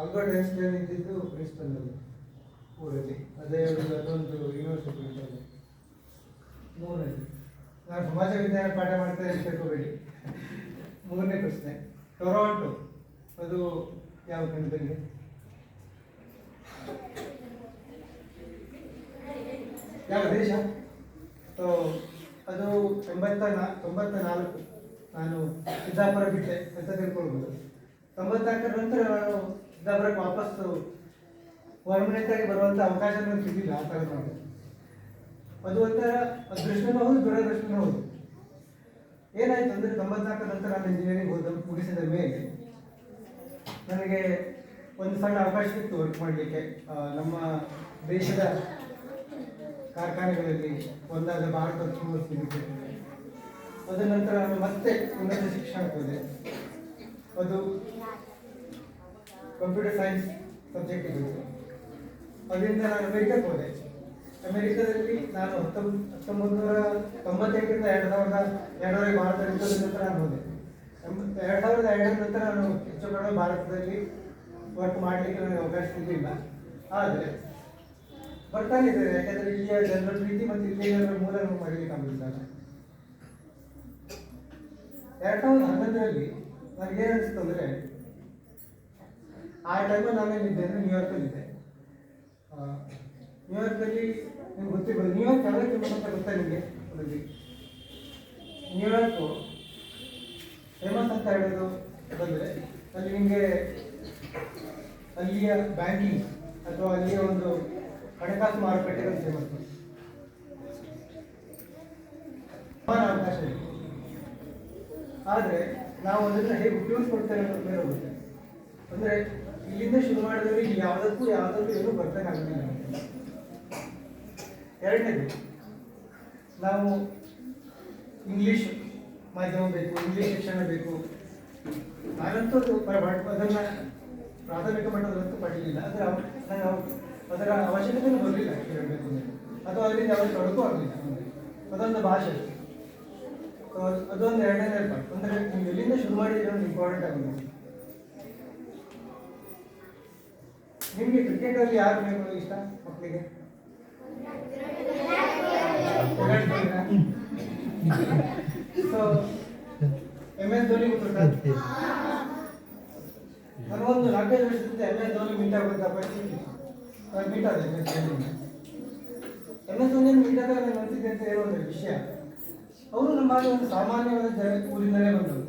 Albert Einstein ಇದ್ದಿದ್ದು ಪ್ರಿನ್ಸ್ಟನ್ನಲ್ಲಿ ಊರಲ್ಲಿ. ಅದೇ ಅದೊಂದು ಯೂನಿವರ್ಸಿಟಿ ಇರ್ತದೆ ಮೂರನೇದು ನಾನು ಸಮಾಜ ವಿಜ್ಞಾನ ಪಾಠ ಮಾಡ್ತಾ ಇರ್ಬೇಕು ಬಿಡಿ ಮೂರನೇ ಪ್ರಶ್ನೆ. ಟೊರಾಂಟೊ, ಅದು ಯಾವ ಖಂಡದಲ್ಲಿ ಯಾವ ದೇಶ? ಅದು ಎಂಬತ್ತ ನಾ, ತೊಂಬತ್ತ ನಾಲ್ಕು. ನಾನು ಸಿದ್ದಾಪುರ ಬಿಟ್ಟೆ ಅಂತ ತಿಳ್ಕೊಳ್ಬೋದು. ತೊಂಬತ್ನಾಲ್ಕರ ನಂತರ ನಾನು ಸಿದ್ದಾಪುರಕ್ಕೆ ವಾಪಸ್ಸು ಪರ್ಮನೆಂಟ್ ಆಗಿ ಬರುವಂಥ ಅವಕಾಶ ನನಗೆ ಸಿಗಲಿಲ್ಲ ಆ ಥರ ಮಾಡಿ ಅದು ಒಂಥರ ಅದೃಷ್ಟನೂ ಹೌದು, ದುರದೃಷ್ಟನೂ ಹೌದು. ಏನಾಯ್ತು ಅಂದರೆ ತೊಂಬತ್ನಾಲ್ಕರ ನಂತರ ನಾನು ಇಂಜಿನಿಯರಿಂಗ್ ಹೋದ ಮುಗಿಸಿದ ಮೇಲೆ ನನಗೆ ಒಂದು ಸಣ್ಣ ಅವಕಾಶ ಇತ್ತು ವರ್ಕ್ ಮಾಡಲಿಕ್ಕೆ. ನಮ್ಮ ದೇಶದ ಕಾರ್ಖಾನೆಗಳಲ್ಲಿ ಒಂದಾದ ಭಾರತ ಯೂನಿವರ್ಸಿಟಿ ಲಿಮಿಟೆಡ್ ಅದ ನಂತರ ನಾನು ಮತ್ತೆ ಉನ್ನತ ಶಿಕ್ಷಣಕ್ಕೆ ಹೋದೆ ಅದು ಕಂಪ್ಯೂಟರ್ ಸೈನ್ಸ್ ಸಬ್ಜೆಕ್ಟ್ ಇತ್ತು ಅದರಿಂದ ನಾನು ಅಮೆರಿಕಕ್ಕೆ ಹೋದೆ. ಅಮೆರಿಕದಲ್ಲಿ ನಾನು ಹತ್ತೊಂಬ ಹತ್ತೊಂಬತ್ತು ನೂರ ತೊಂಬತ್ತೆಂಟರಿಂದ ಎರಡು ಸಾವಿರದ ಎರಡರ ಭಾರತ ಇದ್ದದ ನಂತರ ನಾನು ಹೋದೆ. ಎರಡು ಸಾವಿರದ ಎರಡರ ನಂತರ ನಾನು ಹೆಚ್ಚು ಕಡಿಮೆ ಭಾರತದಲ್ಲಿ ವರ್ಕ್ ಮಾಡಲಿಕ್ಕೆ ನನಗೆ ಅವಕಾಶ ಸಿಗಲಿಲ್ಲ. ಆದರೆ ಬರ್ತಾನೆ ಇದ್ದಾರೆ ಯಾಕಂದರೆ ಇಲ್ಲಿಯ ಜನರ ಪ್ರೀತಿ ಮತ್ತು ಇಲ್ಲಿಯ ಮೂಲ ನಮಗೆ ಮಾಡಲಿಕ್ಕೆ ಆಗುದಿಲ್ಲ ಎರಡು ಸಾವಿರದ ಹನ್ನೊಂದರಲ್ಲಿ ನನಗೆ ಅನಿಸ್ತು ಅಂದರೆ, ಆ ಟೈಮಲ್ಲಿ ನಾನು ಅಂದರೆ ನ್ಯೂಯಾರ್ಕಲ್ಲಿದ್ದೆ ನ್ಯೂಯಾರ್ಕಲ್ಲಿ ನಿಮ್ಗೆ ಗೊತ್ತಿರ್ಬೋದು ನ್ಯೂಯಾರ್ಕ್ ಫೇಮಸ್ ಅಂತ ಗೊತ್ತಾ ನಿಮಗೆ? ನ್ಯೂಯಾರ್ಕು ಫೇಮಸ್ ಅಂತ ಹೇಳೋದು ಬಂದರೆ, ಅಲ್ಲಿ ನಿಮಗೆ ಅಲ್ಲಿಯ ಬ್ಯಾಂಕಿಂಗ್ ಅಥವಾ ಅಲ್ಲಿಯ ಒಂದು ಹಣಕಾಸು ಮಾರುಕಟ್ಟೆಗಳು ಫೇಮಸ್ ಸಮಾನ ಅವಕಾಶ ಇದೆ ಆದರೆ ನಾವು ಅದನ್ನು ಹೇಗೆ ಉಪಯೋಗಿಸ್ಕೊಡ್ತೇವೆ ಅನ್ನೋದ್ರ ಮೇಲೆ ಹೋಗುತ್ತೆ. ಅಂದರೆ ಇಲ್ಲಿಂದ ಶುರು ಮಾಡಿದ್ರೆ ಯಾವುದಕ್ಕೂ ಯಾವುದಕ್ಕೂ ಏನೂ ಬರ್ಬೇಕಾಗಿಲ್ಲ. ಎರಡನೇದು, ನಾವು ಇಂಗ್ಲೀಷ್ ಮಾಧ್ಯಮ ಬೇಕು ಇಂಗ್ಲೀಷ್ ಶಿಕ್ಷಣ ಬೇಕು. ನಾನಂತೂ ಅದನ್ನು ಪ್ರಾಥಮಿಕ ಮಟ್ಟದಲ್ಲಂತೂ ಪಡೀಲಿಲ್ಲ. ಅಂದರೆ ನಾನು ಅದರ ಅವಶ್ಯಕತೆಯೂ ಬರಲಿಲ್ಲ, ಹೇಳಬೇಕು ಅಂದರೆ. ಅಥವಾ ಅದರಿಂದ ಯಾವ ತೊಡಕು ಆಗಲಿಲ್ಲ. ಅದೊಂದು ಭಾಷೆ ಅದೊಂದು ಎರಡನೇ ಪಾರ್ಟ್ ಅಂದರೆ ನೀವು ಎಲ್ಲಿಂದ ಶುರು ಮಾಡಿದ್ರೆ ಒಂದು ಇಂಪಾರ್ಟೆಂಟ್ ಆಗುತ್ತೆ ನಿಮಗೆ ಕ್ರಿಕೆಟಲ್ಲಿ ಯಾರು ಬೇಕು ಇಷ್ಟ ಮಕ್ಕಳಿಗೆ ಸೊ ಎಂ ಎಸ್ ಧೋನಿ ಗೊತ್ತುಂಟಾ? ನನಗೊಂದು ನಾಲ್ಕೈದು ವರ್ಷದಿಂದ ಎಂ ಎಸ್ ಧೋನಿ ಮೀಟ್ ನಾನು ಮೀಟ್ ಆದ M S Dhoni. M S Dhoni meet ಆದಾಗ ನನಗೆ ಅಂತ ಹೇಳೋ ಒಂದು ವಿಷಯ. ಅವರು ನಮ್ಮಲ್ಲಿ ಒಂದು ಸಾಮಾನ್ಯವಾದ ಜನ ಊರಿನಲ್ಲೇ ಬಂದರು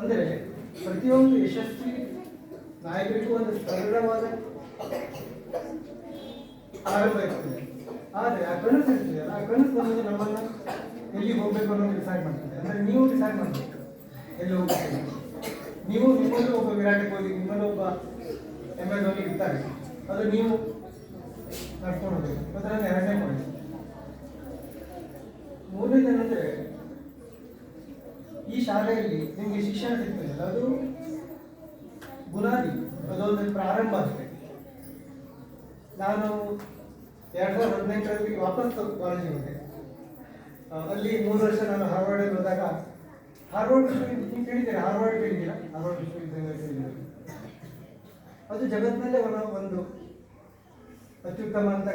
ಅಂದರೆ ಪ್ರತಿಯೊಂದು ಯಶಸ್ವಿ ನಾಯಕರಿಗೂ ಒಂದು ಸರಳವಾದ ಆರಂಭ ಇರ್ತದೆ ಆದರೆ ಆ ಕನಸು ಇರ್ತದೆ ಆ ಕನಸು ನಮಗೆ ನಮ್ಮನ್ನು ಎಲ್ಲಿ ಹೋಗ್ಬೇಕು ಅನ್ನೋದು ಡಿಸೈಡ್ ಮಾಡ್ತದೆ. ಅಂದರೆ ನೀವು ಡಿಸೈಡ್ ಮಾಡಬೇಕು. ಎಲ್ಲಿ ಹೋಗ್ಬೇಕು ನೀವು ನಿಮ್ಮಲ್ಲೂ ಒಬ್ಬ ವಿರಾಟ್ ಕೊಹ್ಲಿ ನಿಮ್ಮಲ್ಲೂ ಒಬ್ಬ ಎಂ ಎಲ್ ಧೋನಿ ಇರ್ತಾರೆ. ಅದು ನೀವು ನಡ್ಕೊಂಡು ಹೋಗ್ಬೇಕು. ಅದರಲ್ಲಿ ಎರಡನೇ ಪಾಯಿಂಟ್ ಮೂರನೇದೇನೆಂದರೆ ಈ ಶಾಲೆಯಲ್ಲಿ ನಿಮಗೆ ಶಿಕ್ಷಣ ಸಿಗ್ತದೆ. ಅದು ಬುನಾದಿ ಅದೊಂದು ಪ್ರಾರಂಭ ಅಷ್ಟೇ ನಾನು ಎರಡು ಸಾವಿರದ ಹದಿನೆಂಟರಲ್ಲಿ ವಾಪಸ್ ಕಾಲೇಜಿಗೆ ಹೋದೆ ಅಲ್ಲಿ ಮೂರು ವರ್ಷ ನಾನು ಹಾರ್ವರ್ಡಲ್ಲಿ ಹೋದಾಗ ಹಾರ್ವರ್ಡ್ ವಿಶ್ವವಿದ್ಯಾಲಯ, ನೀವು ಕೇಳಿದ್ದೀರಾ ಹಾರ್ವರ್ಡ್ ಕೇಳಿದ್ದೀರಾ? ಹಾರ್ವರ್ಡ್ ವಿಶ್ವವಿದ್ಯಾಲಯ ಅದು ಜಗತ್ತಿನಲ್ಲೇ ಒಂದು ಅತ್ಯುತ್ತಮ ಅಂತ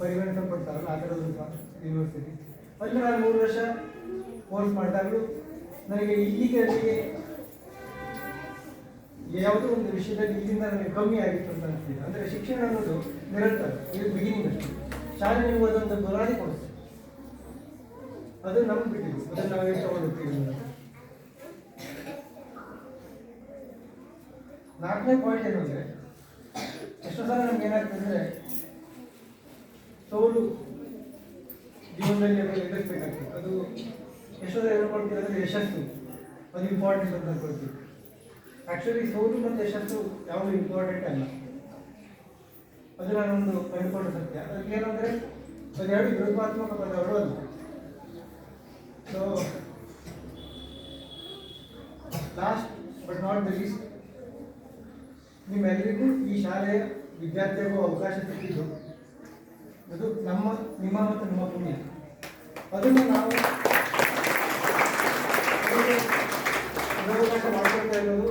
ಪರಿಗಣಿಸಲ್ಪಡ್ತಾರಲ್ಲ, ಆ ಥರದ ಯೂನಿವರ್ಸಿಟಿ ಅಲ್ಲಿ ನಾನು ಮೂರು ವರ್ಷ ಕೋರ್ಸ್ ಮಾಡಿದಾಗಲೂ ನನಗೆ ಇಲ್ಲಿಗೆ ಅಲ್ಲಿಗೆ ಯಾವುದೋ ಒಂದು ವಿಷಯದಲ್ಲಿ ಇಲ್ಲಿಂದ ನನಗೆ ಕಮ್ಮಿ ಆಗಿತ್ತು ಅಂತ ಅನಿಸ್ತಿದೆ ಅಂದರೆ ಶಿಕ್ಷಣ ಅನ್ನೋದು ನಿರಂತರ, ಇದು ಬಿಗಿನಿಂಗ್ ಅಷ್ಟೇ. ಶಾಲೆ ನಿಮ್ಗೆ ಅದೊಂದು ಬುನಾದಿ ಕೋರ್ಸ್. ಅದು ನಮ್ಗೆ ಬಿಟ್ಟಿದ್ದು ಅದನ್ನು ನಾವು ತಗೊಂಡಿರ್ತೀವಿ. ನಾಲ್ಕನೇ ಪಾಯಿಂಟ್ ಏನು ಅಂದರೆ, ಎಷ್ಟೋ ಸಲ ನಮ್ಗೆ ಏನಾಗ್ತದೆ ಅಂದರೆ, ಸೋಲು ಅದು ಎದುರಿಸಬೇಕಾಗ್ತದೆ ಅದು ಎಷ್ಟೋ ಹೇಳ್ಕೊಳ್ತೀವಿ ಅಂದರೆ ಯಶಸ್ಸು. ಅದು ಇಂಪಾರ್ಟೆಂಟ್ ಅಂತ ಅನ್ಕೊಳ್ತೀವಿ ಆ್ಯಕ್ಚುಲಿ ಸೋಲು ಮತ್ತು ಯಶಸ್ಸು ಯಾವುದು ಇಂಪಾರ್ಟೆಂಟ್ ಅಲ್ಲ. ಅದು ನಾನೊಂದು ಕಂಡುಕೊಂಡ ಸತ್ಯ. ಅದಕ್ಕೆ ಏನಂದರೆ ಅದೆರಡು ವಿರೋಧಾತ್ಮಕ ಪದಗಳು ಅಲ್ಲ so last but not the least ನಿಮ್ಮೆಲ್ಲರಿಗೂ ಈ ಶಾಲೆಯ ವಿದ್ಯಾರ್ಥಿಗಳಿಗೂ ಅವಕಾಶ ಸಿಕ್ಕಿದ್ದು. ಅದು ನಮ್ಮ, ನಿಮ್ಮ ಮತ್ತು ನಿಮ್ಮ ಪುಣ್ಯ. ಅದನ್ನು ನಾವು ಹೇಗೆ ಉಪಯೋಗ ಮಾಡ್ಕೊಳ್ತಾ ಇರೋದು